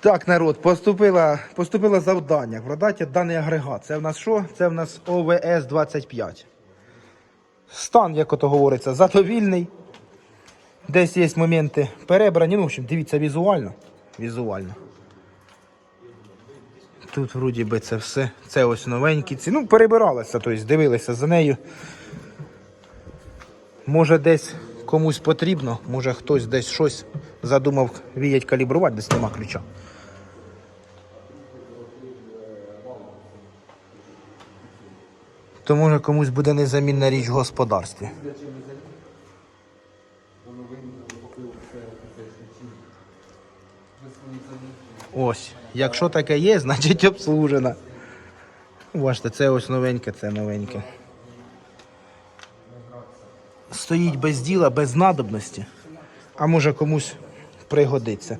Так, народ, поступило, поступило завдання. Продати даний агрегат. Це в нас що? Це в нас ОВС 25. Стан, як ото говориться, задовільний. Десь є моменти перебрані. Ну, в общем, дивіться візуально. Візуально. Тут, вроді би, це все. Це ось новенькі ці. Ну, перебиралися, тобто дивилися за нею. Може десь комусь потрібно, може хтось десь щось задумав віять калібрувати, десь нема ключа. То може комусь буде незамінна річ в господарстві. Ось, якщо таке є, значить обслужена. Бачите, це ось новеньке, це новеньке. Стоїть без діла, без надобності, а може комусь пригодиться.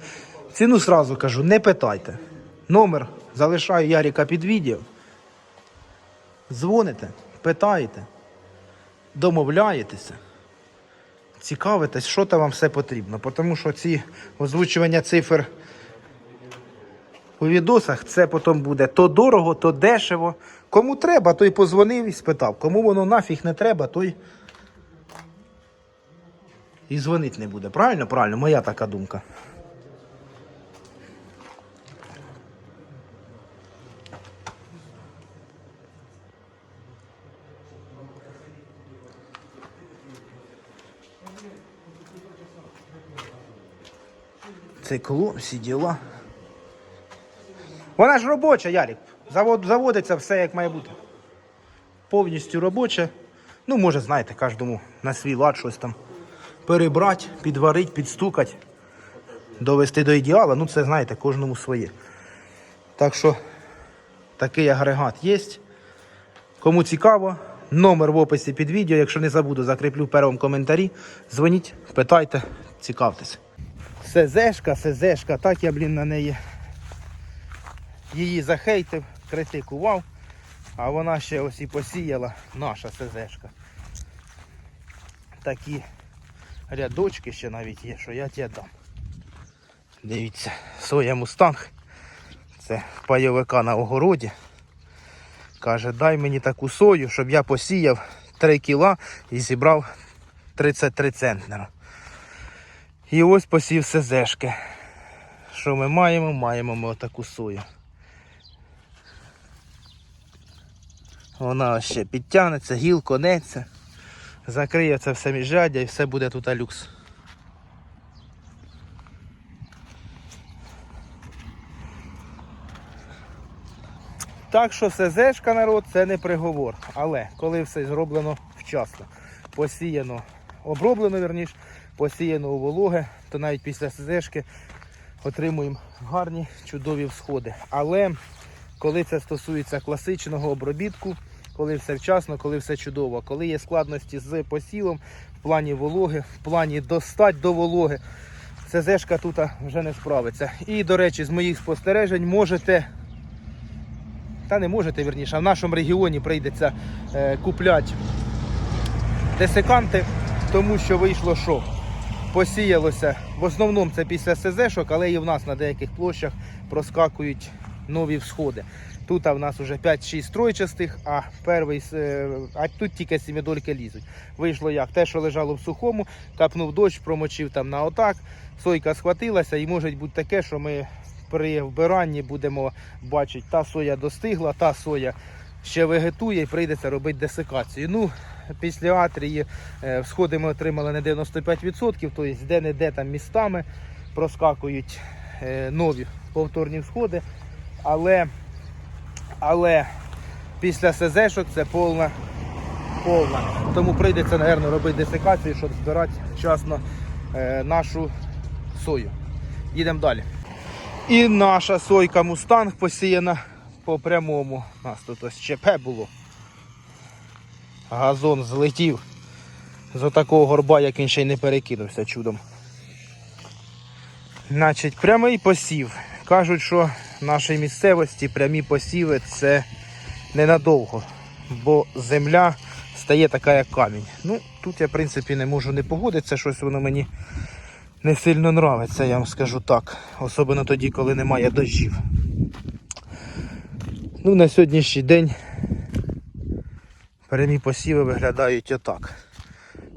Ціну сразу кажу, не питайте. Номер залишаю Яріка під відео. Дзвоните, питаєте, домовляєтеся, цікавитесь, що там вам все потрібно. Тому що ці озвучування цифр у відосах це потім буде то дорого, то дешево. Кому треба, той позвонив і спитав. Кому воно нафіг не треба, той і дзвонить не буде. Правильно? Правильно, моя така думка. Цей клон, всі діла. Вона ж робоча, Ярік. Завод, заводиться все як має бути. Повністю робоча. Ну, може, знаєте, кожному на свій лад щось там перебрати, підварити, підстукати, довести до ідеала. Ну, це знаєте, кожному своє. Так що такий агрегат є. Кому цікаво, номер в описі під відео. Якщо не забуду, закріплю в першому коментарі. Дзвоніть, питайте, цікавтесь. СЗшка, СЗшка, так я, блін, на неї її захейтив, критикував, а вона ще ось і посіяла наша СЗшка. Такі рядочки ще навіть є, що я тебе дам. Дивіться, соя мустанг. Це пайовика на огороді. Каже, дай мені таку сою, щоб я посіяв 3 кіла і зібрав 33 центнера. І ось посів СЗшки. Що ми маємо? Маємо ми отаку сою. Вона ще підтягнеться, гіл, конеться, закриє це все міжряддя і все буде тут люкс. Так що СЗшка народ це не приговор. Але коли все зроблено вчасно, посіяно, оброблено верніш, посіяно у вологе, то навіть після СЗшки отримуємо гарні чудові всходи. Але коли це стосується класичного обробітку, коли все вчасно, коли все чудово, коли є складності з посівом в плані вологи, в плані достать до вологи, СЗшка тут вже не справиться. І, до речі, з моїх спостережень можете, та не можете вірніше, а в нашому регіоні прийдеться е, купляти десиканти, тому що вийшло що? Посіялося. В основному це після СЗшок, але і в нас на деяких площах проскакують нові всходи. Тут в нас вже 5-6 тройчастих, а перший, е, а тут тільки сімідольки лізуть. Вийшло як те, що лежало в сухому, капнув дощ, промочив там на отак, сойка схватилася і може бути таке, що ми при вбиранні будемо бачити, та соя достигла, та соя ще вегетує і прийдеться робити десикацію. Ну, після атрії е, всходи ми отримали на 95%, тобто де-не-де там містами проскакують е, нові повторні всходи. Але, але після СЗшок це повна, повна. Тому прийдеться, мабуть, робити десикацію, щоб збирати вчасно е, нашу сою. Їдемо далі. І наша сойка мустанг посіяна по прямому. У нас тут ось ЧП було. Газон злетів з отакого горба, як він ще й не перекинувся чудом. Значить, прямий посів. Кажуть, що в нашій місцевості прямі посіви це ненадовго, бо земля стає така, як камінь. Ну, тут я, в принципі, не можу не погодитися, щось воно мені не сильно нравиться, я вам скажу так. Особливо тоді, коли немає дощів. Ну, на сьогоднішній день перемі посіви виглядають отак.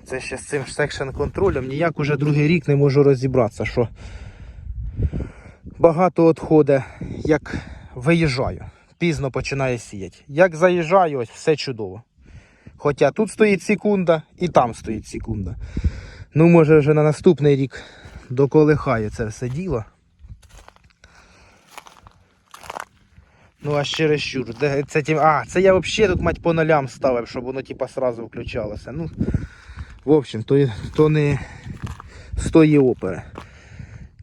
Це ще з цим секшн контролем. Ніяк уже другий рік не можу розібратися, що багато відходить, як виїжджаю. Пізно починає сіяти. Як заїжджаю, ось все чудово. Хоча тут стоїть секунда і там стоїть секунда. Ну, може, вже на наступний рік доколихає це все діло. Ну, а ще раз щур. Це тим... А, це я взагалі тут мать по нолям ставив, щоб воно типа сразу включалося. Ну, в общем, то, то не з опери.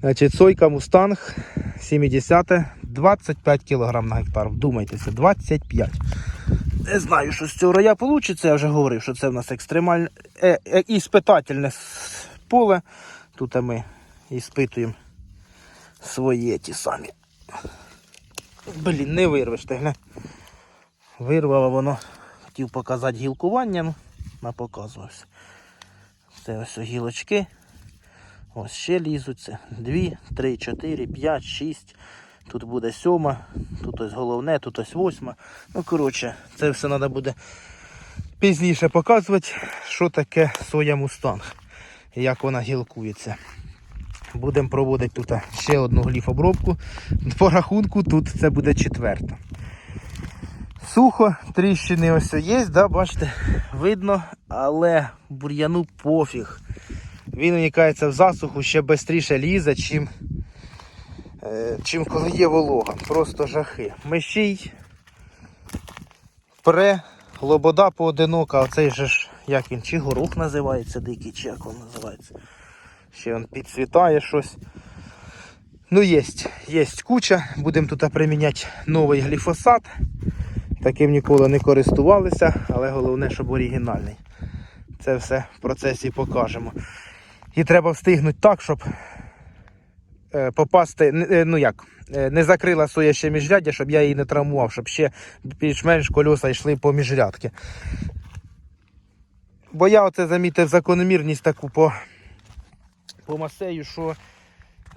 Значить, сойка Мустанг 70 25 кг на гектар. Вдумайтеся, 25. Не знаю, що з цього роя вийде. Я вже говорив, що це в нас екстремальне е, е, іспитательне поле. Тут ми іспитуємо свої ті самі. Блін, не вирвеш ти, гля. Вирвало воно. Хотів показати гілкування, ну, не показувався. Це ось гілочки. Ось ще лізуться. Дві, три, чотири, п'ять, шість. Тут буде сьома, тут ось головне, тут ось восьма. Ну, коротше, це все треба буде пізніше показувати, що таке соя мустанг як вона гілкується. Будемо проводити тут ще одну гліфобробку. По рахунку тут це буде четверта. Сухо, тріщини ось є, да, бачите, видно, але бур'яну пофіг. Він унікається в засуху ще швидше лізе, чим, е, чим коли є волога. Просто жахи. Мещій, пре, лобода поодинока, оцей же ж, як він, чи горох називається дикий, чи як він називається. Ще він підцвітає щось. Ну, є, є куча. Будемо тут приміняти новий гліфосат. Таким ніколи не користувалися, але головне, щоб оригінальний. Це все в процесі покажемо. І треба встигнути так, щоб е, попасти, е, ну як, е, не закрила своє ще міжряддя, щоб я її не травмував, щоб ще більш-менш кольоса йшли по міжрядки. Бо я оце замітив закономірність таку по, по масею, що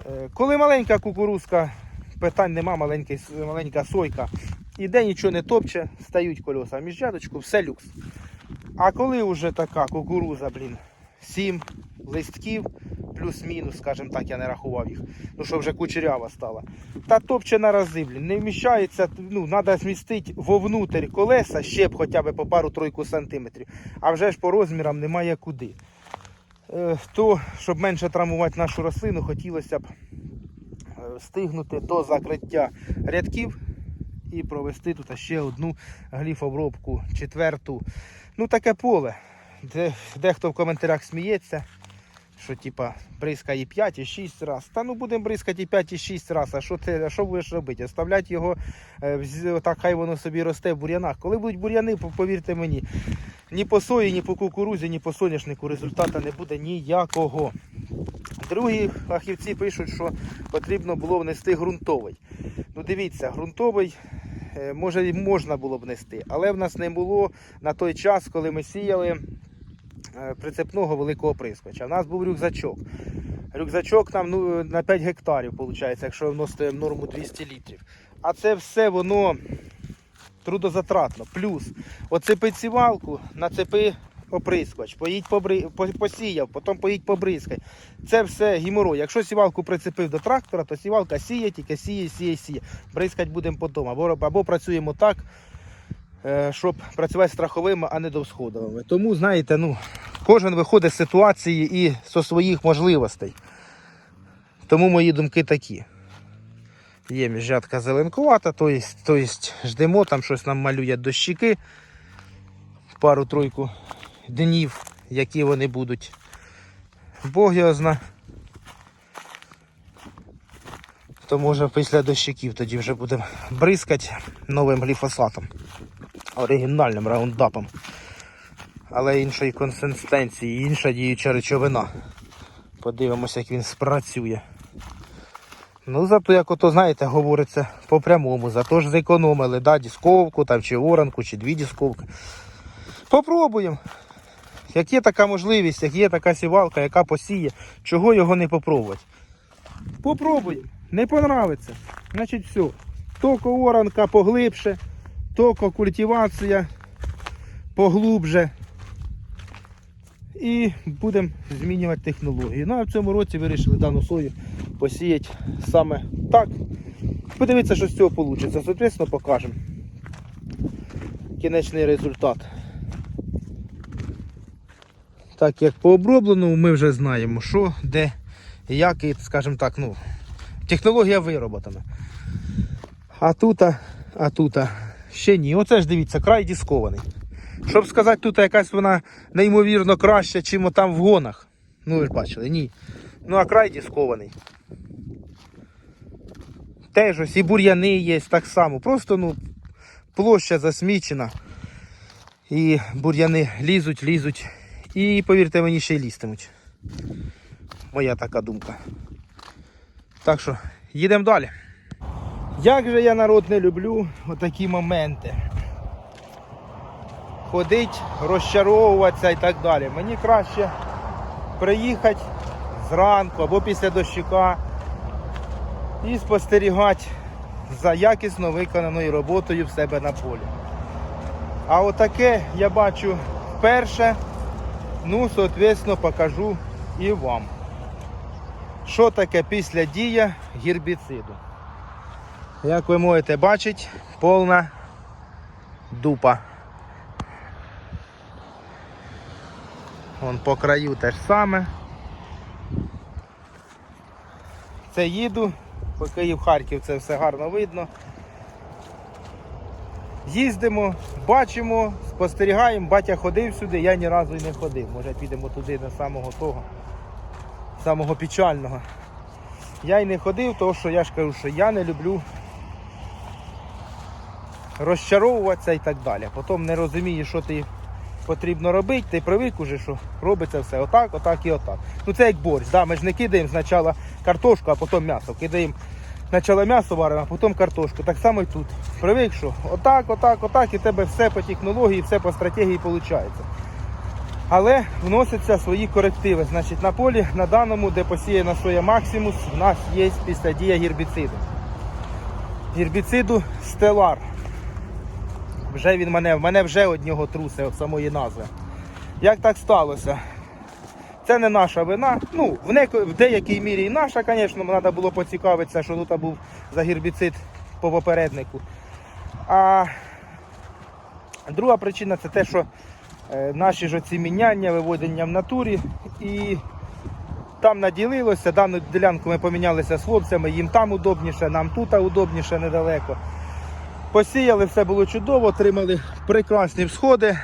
е, коли маленька кукурузка, питань нема, маленький, маленька сойка, іде нічого не топче, стають кольоса, а міжрядочку все люкс. А коли вже така кукуруза, блін, 7 листків, плюс-мінус, скажімо так, я не рахував їх. Ну що вже кучерява стала. Та топче на рази, блін, не вміщається, ну, треба змістити вовнутрь колеса ще б хоча б по пару-тройку сантиметрів. А вже ж по розмірам немає куди. Е, то, щоб менше травмувати нашу рослину, хотілося б е, встигнути до закриття рядків і провести тут ще одну гліфобробку, четверту. Ну таке поле. Де, дехто в коментарях сміється, що типа бризкає 5 і 6 раз. Та ну будемо бризкати і 5 і 6 раз. А що ти, що будеш робити? Оставляти його е, так, хай воно собі росте в бур'янах. Коли будуть бур'яни, повірте мені, ні по сої, ні по кукурузі, ні по соняшнику результату не буде ніякого. Другі фахівці пишуть, що потрібно було внести ґрунтовий. Ну дивіться, ґрунтовий е, може і можна було б нести, але в нас не було на той час, коли ми сіяли е, прицепного великого прискоча. У нас був рюкзачок. Рюкзачок нам ну, на 5 гектарів, виходить, якщо вносити норму 200 літрів. А це все воно трудозатратно. Плюс оцепи сівалку, нацепи оприскувач, поїдь побри... посіяв, потім поїдь побризкай. Це все гіморой. Якщо сівалку прицепив до трактора, то сівалка сіє, тільки сіє, сіє, сіє. Бризкать будемо потім. Або, або працюємо так, е, щоб працювати страховими, а не довсходовими. Тому, знаєте, ну, кожен виходить з ситуації і зі своїх можливостей. Тому мої думки такі. Є міжрядка зеленкувата, то есть, то есть ждемо, там щось нам малює дощики. Пару-тройку днів, які вони будуть. Бог його зна. То може після дощиків тоді вже будемо бризкати новим гліфосатом. Оригінальним раундапом. Але іншої консистенції, інша діюча речовина. Подивимося, як він спрацює. Ну, зато, як ото, знаєте, говориться по прямому, зато ж зекономили, да, дісковку, там, чи оранку, чи дві дісковки. Попробуємо. як є така можливість, як є така сівалка, яка посіє, чого його не попробувати? Попробуй, не понравиться. Значить все. Токо оранка поглибше, токо культивація поглубже. І будемо змінювати технологію. Ну а в цьому році вирішили дану сою посіяти саме так. Подивіться, що з цього вийде. Соответственно, покажемо. Кінечний результат. Так як по обробленому ми вже знаємо, що, де, як, і, скажімо так, ну, технологія вироботана. А тут, а тут ще ні. Оце ж дивіться, край дискований. Щоб сказати, тут якась вона неймовірно краща, чим там в гонах. Ну ви ж бачили, ні. Ну а край дискований. Теж ось і бур'яни є так само. Просто ну, площа засмічена. І бур'яни лізуть, лізуть. І повірте мені, ще й лізтимуть. Моя така думка. Так що, їдемо далі. Як же я народ не люблю отакі моменти. Ходить, розчаровуватися і так далі. Мені краще приїхати зранку або після дощика і спостерігати за якісно виконаною роботою в себе на полі. А отаке я бачу вперше, ну, соответственно, покажу і вам. Що таке після дія гербіциду? Як ви можете бачити, повна дупа. Вон по краю те ж саме. Це їду, по Київ-Харків це все гарно видно. Їздимо, бачимо, спостерігаємо, батя ходив сюди, я ні разу і не ходив. Може підемо туди до самого того, самого печального. Я й не ходив, тому що я ж кажу, що я не люблю розчаровуватися і так далі. Потім не розумієш, що ти потрібно робити, ти привик уже, що робиться все отак, отак і отак. Ну це як борщ. Да? Ми ж не кидаємо спочатку картошку, а потім м'ясо. Кидаємо спочатку м'ясо варимо, а потім картошку. Так само і тут. Привик, що отак, отак, отак, і тебе все по технології, все по стратегії виходить. Але вносяться свої корективи. Значить, на полі, на даному, де посіяна соя Максимус, у нас є після дія гербіциду. Гербіциду Стелар. Вже він мене, мене вже од нього трусе від самої назви. Як так сталося? Це не наша вина. Ну, в, неко, в деякій мірі і наша, звісно, треба було поцікавитися, що тут був за гербіцид по попереднику. А друга причина це те, що е, наші ж оці міняння, виводення в натурі і там наділилося, дану ділянку ми помінялися з хлопцями, їм там удобніше, нам тут удобніше недалеко. Посіяли, все було чудово, отримали прекрасні всходи,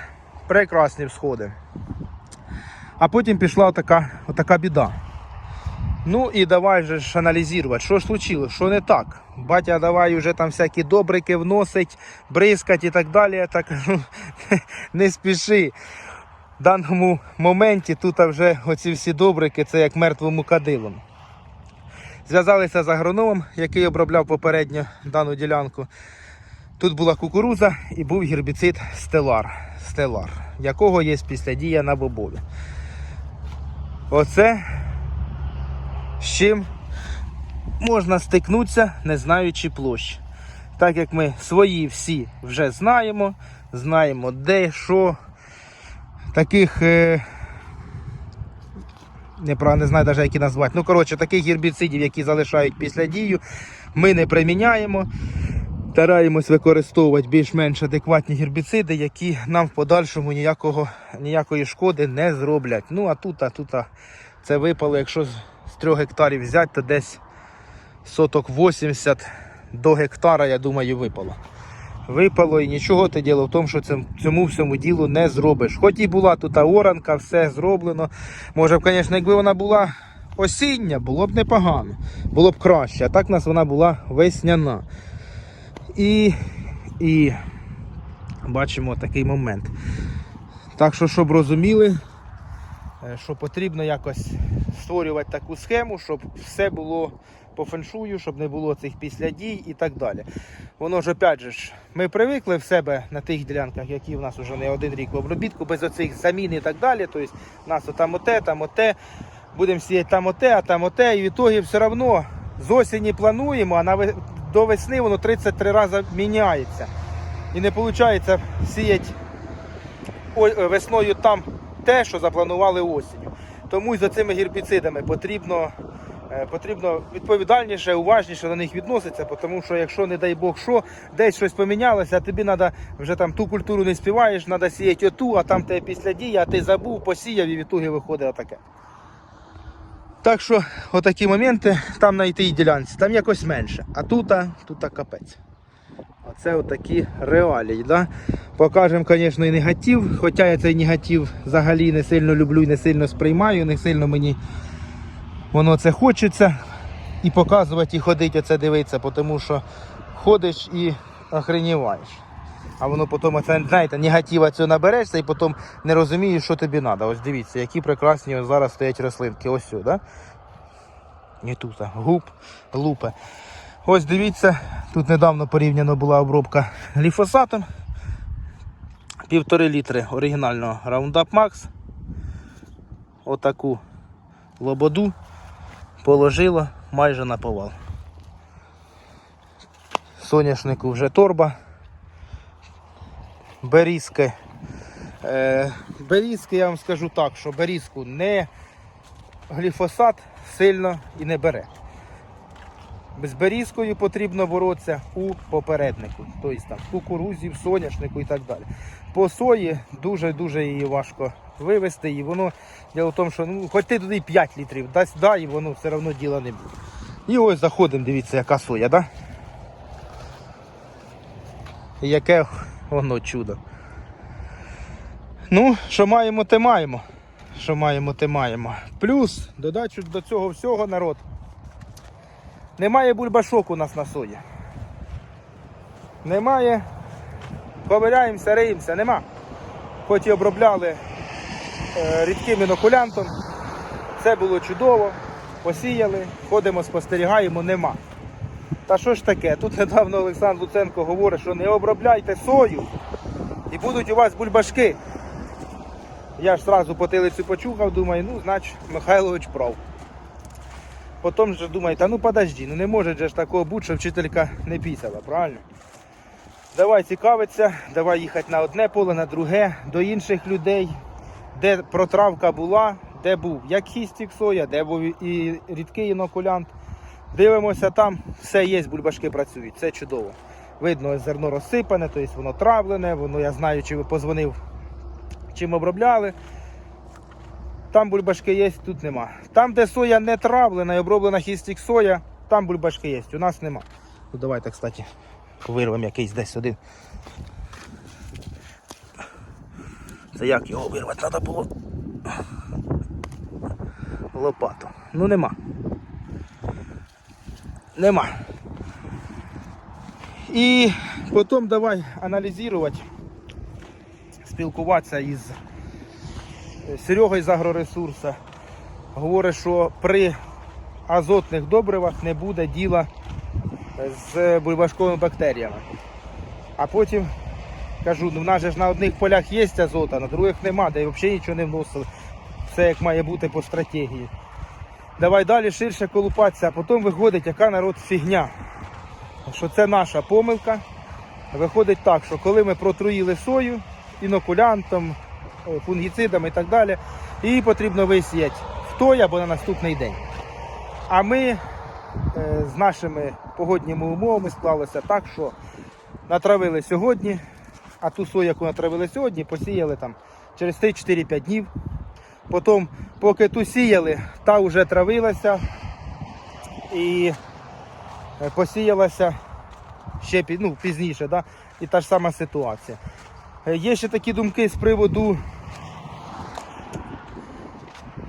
прекрасні всходи. А потім пішла отака, отака біда. Ну і давай же ж аналізувати, що ж що не так. Батя давай вже там всякі добрики вносить, бризкать і так далі. Так кажу, не спіши. В даному моменті тут вже оці всі добрики, це як мертвому кадилом. Зв'язалися з агрономом, який обробляв попередньо дану ділянку. Тут була кукуруза і був гербіцид Стелар, Стелар якого є після дія на бобові. Оце з чим можна стикнутися, не знаючи площ. Так як ми свої всі вже знаємо, знаємо де, що, таких, е, не, не знаю навіть, які назвати. Ну, коротше, таких гербіцидів, які залишають після дію, ми не приміняємо. Стараємось використовувати більш-менш адекватні гербіциди, які нам в подальшому ніякого, ніякої шкоди не зроблять. Ну а тут, а тут а це випало, якщо з з 3 гектарів взяти, то десь соток 80 до гектара, я думаю, випало. Випало і нічого ти діло в тому, що цьому всьому ділу не зробиш. Хоч і була тут оранка, все зроблено. Може б, звісно, якби вона була осіння, було б непогано, було б краще. А так у нас вона була весняна. І, і бачимо такий момент. Так що, щоб розуміли, е, що потрібно якось створювати таку схему, щоб все було по феншую, щоб не було цих післядій і так далі. Воно ж опять же ми привикли в себе на тих ділянках, які в нас вже не один рік в обробітку, без оцих замін і так далі. Тобто у нас там оте, там оте, будемо сіяти там оте, а там оте. І в ітогі все одно з осені плануємо, а на до весни воно 33 рази міняється. І не виходить сіяти е, весною там те, що запланували осінню. Тому і за цими гербіцидами потрібно, е, потрібно відповідальніше, уважніше до них відноситися, тому що якщо, не дай Бог, що, десь щось помінялося, а тобі треба вже там ту культуру не співаєш, треба сіяти оту, а там тебе після дії, а ти забув, посіяв і в ітогі виходить отаке. Так що отакі моменти там на тій ділянці, там якось менше. А тут, тут капець. Оце отакі реалії. Да? Покажемо, звісно, і негатив. Хоча я цей негатив взагалі не сильно люблю і не сильно сприймаю, не сильно мені воно це хочеться. І показувати, і ходити, оце дивитися, тому що ходиш і охреніваєш. А воно потім, знаєте, негатива цього наберешся і потім не розумієш, що тобі треба. Ось дивіться, які прекрасні ось зараз стоять рослинки. Ось сюди. Да? І тут а, губ, лупе. Ось дивіться, тут недавно порівняно була обробка гліфосатом. Півтори літри оригінального Roundup Max. Отаку лободу положило майже на повал. Соняшнику вже торба. Берізки. Е, берізки, я вам скажу так, що берізку не гліфосат сильно і не бере. З берізкою потрібно боротися у попереднику, тобто там кукурузі, соняшнику і так далі. По сої дуже-дуже її важко вивести, і воно діло в тому, що ну, хоч ти туди 5 літрів дасть, дай, і воно все одно діла не буде. І ось заходимо, дивіться, яка соя, да? Яке воно чудо. Ну, що маємо, те маємо. Що маємо, те маємо. Плюс, додачу до цього всього народ. Немає бульбашок у нас на сої. Немає. Ковиряємося, риємося, нема. Хоч і обробляли е, рідким інокулянтом. Це було чудово. Посіяли, ходимо, спостерігаємо, нема. Та що ж таке? Тут недавно Олександр Луценко говорить, що не обробляйте сою і будуть у вас бульбашки. Я ж одразу потилицю почухав, думаю, ну, значить, Михайлович прав. Потім же думаю, та ну подожди, ну не може же ж такого бути, що вчителька не пісяла, правильно? Давай цікавитися, давай їхати на одне поле, на друге, до інших людей, де протравка була, де був як хістік соя, де був і рідкий інокулянт. Дивимося, там все є, бульбашки працюють, це чудово. Видно, зерно розсипане, тобто воно травлене, воно я знаю, чи ви позвонив, чим обробляли. Там бульбашки є, тут нема. Там, де соя не травлена і оброблена хістік соя, там бульбашки є, у нас нема. Ну, давайте, кстати, вирвемо якийсь десь один. Це як його вирвати треба було? Лопату. Ну нема. Нема. І потім давай аналізувати, спілкуватися із Серега з агроресурсу. Говорить, що при азотних добривах не буде діла з бульбашковими бактеріями. А потім кажу, ну в нас же ж на одних полях є азот, а на других нема, де взагалі нічого не вносили. Все як має бути по стратегії. Давай далі ширше колупатися, а потім виходить, яка народ фігня. Що це наша помилка. Виходить так, що коли ми протруїли сою інокулянтом, фунгіцидами і так далі, її потрібно висіяти в той або на наступний день. А ми е, з нашими погодніми умовами склалося так, що натравили сьогодні, а ту сою, яку натравили сьогодні, посіяли там через 3-4-5 днів. Потім, поки ту сіяли, та вже травилася і е, посіялася ще ну, пізніше, да? і та ж сама ситуація. Е, Є ще такі думки з приводу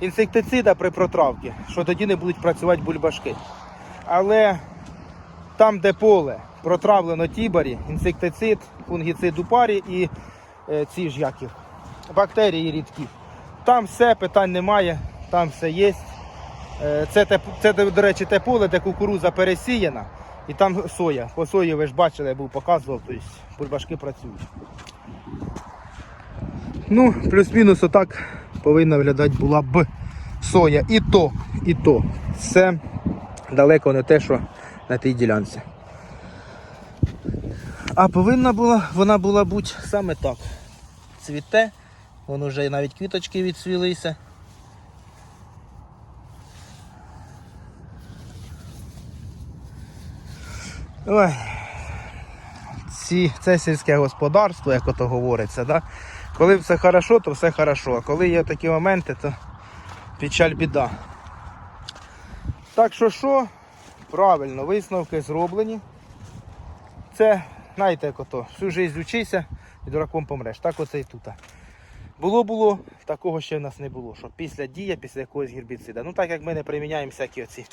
інсектицида при протравці, що тоді не будуть працювати бульбашки. Але там, де поле протравлено тібарі, інсектицид, фунгіцид у парі і е, ці ж як бактерії рідкі. Там все, питань немає, там все є. Е, Це, це, до речі, те поле, де кукуруза пересіяна, і там соя. По сої ви ж бачили, я був показував, тобто бульбашки працюють. Ну, плюс-мінус отак повинна виглядати була б соя. І то, і то. Це далеко не те, що на тій ділянці. А повинна була, вона була бути саме так. Цвіте, воно вже навіть квіточки відсвілися. Ой. Ці, це сільське господарство, як ото говориться, да? коли все хорошо, то все хорошо. А коли є такі моменти, то печаль біда. Так що що, правильно, висновки зроблені. Це, знаєте, як ото, всю життя вчися і дураком помреш. Так оце і тут. Було було, такого ще в нас не було. Що після дія, після якогось гербіцида. Ну так як ми не приміняємо всякі оці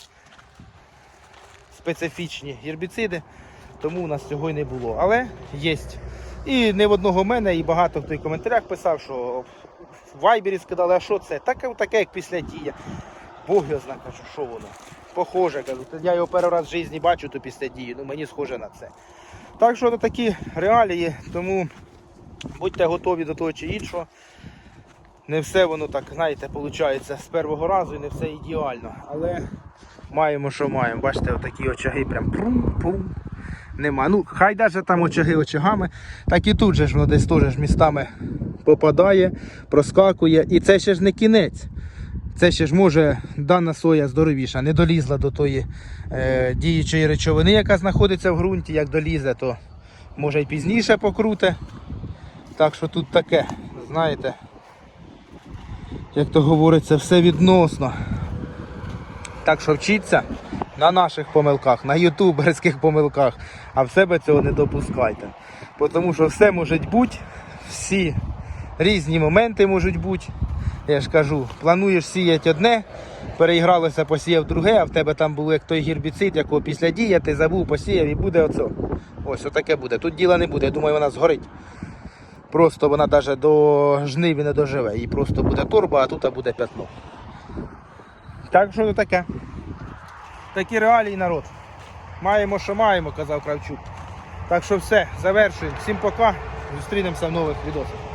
специфічні гербіциди, тому у нас цього й не було. Але є. І не в одного мене, і багато хто в коментарях писав, що в вайбері сказали, а що це? Таке, таке як після дія. Бог його знає, кажу, що воно. Похоже, кажу. Я його перший раз в житті бачу, то після дії, ну мені схоже на це. Так що це такі реалії, тому будьте готові до того чи іншого. Не все воно так, знаєте, виходить з першого разу і не все ідеально. Але маємо, що маємо. Бачите, отакі очаги прям прум-пум. Нема. Ну, хай навіть там очаги очагами, так і тут же ж воно десь теж містами попадає, проскакує. І це ще ж не кінець. Це ще ж може дана соя здоровіша, не долізла до тої е, діючої речовини, яка знаходиться в ґрунті. Як долізе, то може й пізніше покруте. Так що тут таке, знаєте, як то говориться, все відносно. Так що вчіться на наших помилках, на ютуберських помилках, а в себе цього не допускайте. Тому що все може бути, всі різні моменти можуть бути. Я ж кажу, плануєш сіяти одне, переігралося, посіяв друге, а в тебе там був як той гербіцид, якого після дія ти забув, посіяв і буде оце. Ось отаке буде. Тут діла не буде, я думаю, вона згорить. Просто вона навіть до жниви не доживе. І просто буде торба, а тут буде п'ятно. Так що таке. Такі реалії народ. Маємо, що маємо, казав Кравчук. Так що все, завершуємо. Всім пока. Зустрінемося в нових відосах.